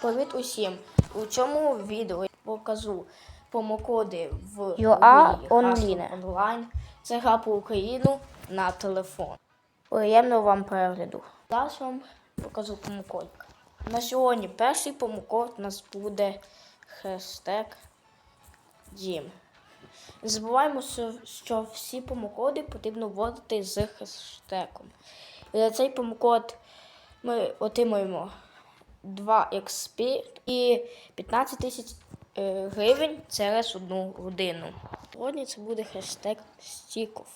Привіт усім! У цьому відео я покажу промокоди в UA Online. Онлайн. Це гра по Україну на телефон. Приємного вам перегляду. Зараз вам покажу промокодик. На сьогодні перший промокод у нас буде хештег Дім. Не забуваємо, що- всі промокоди потрібно вводити з хештегом. І за цей промокод ми отримуємо 2 XP і 15 тисяч е, гривень через одну годину. Сьогодні це буде хештег стіков.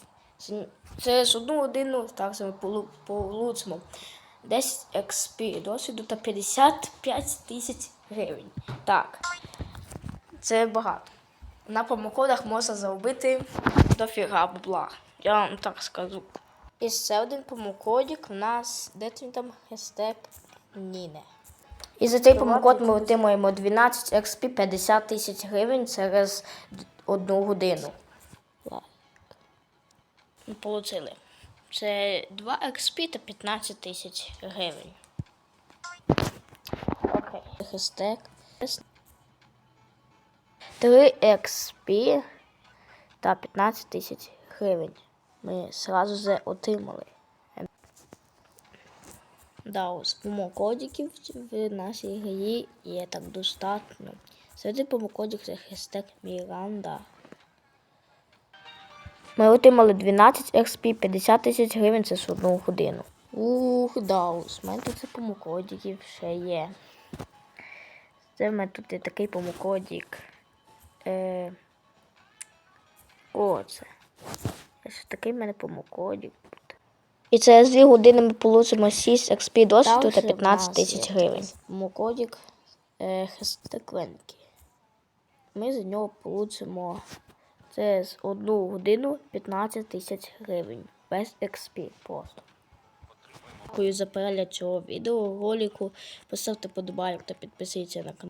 Через одну годину так полу- получимо 10 XP досвіду та 55 тисяч гривень. Так, це багато. На промокодах можна заробити дофіга бабла. Я вам так скажу. І ще один промокодик у нас, де він там хештег Ніне. І за цей промокод ми отримуємо 12 XP 50 тисяч гривень через одну годину. Ми Получили. Це 2 XP та 15 тисяч гривень. Окей. Хештег. 3 XP та 15 тисяч гривень. Ми сразу же отримали. Да, ось промокодиків в нашій грі є так достатньо. Серед промокодів це хештег Міранда. Ми отримали 12 XP 50 тисяч гривень через одну годину. Ух, да, ось у мене тут це промокодиків ще є. Це в мене тут є такий промокодик. Е... О, це. Ось такий в мене промокодик. І через 2 години ми получимо 6 XP досвіду та 15 тисяч гривень. Промокодик е, хештег Ленкі. Ми за нього получимо через одну годину 15 тисяч гривень. Без XP просто. Дякую за перегляд цього відеоролику. Поставте подобайок та підписуйтесь на канал.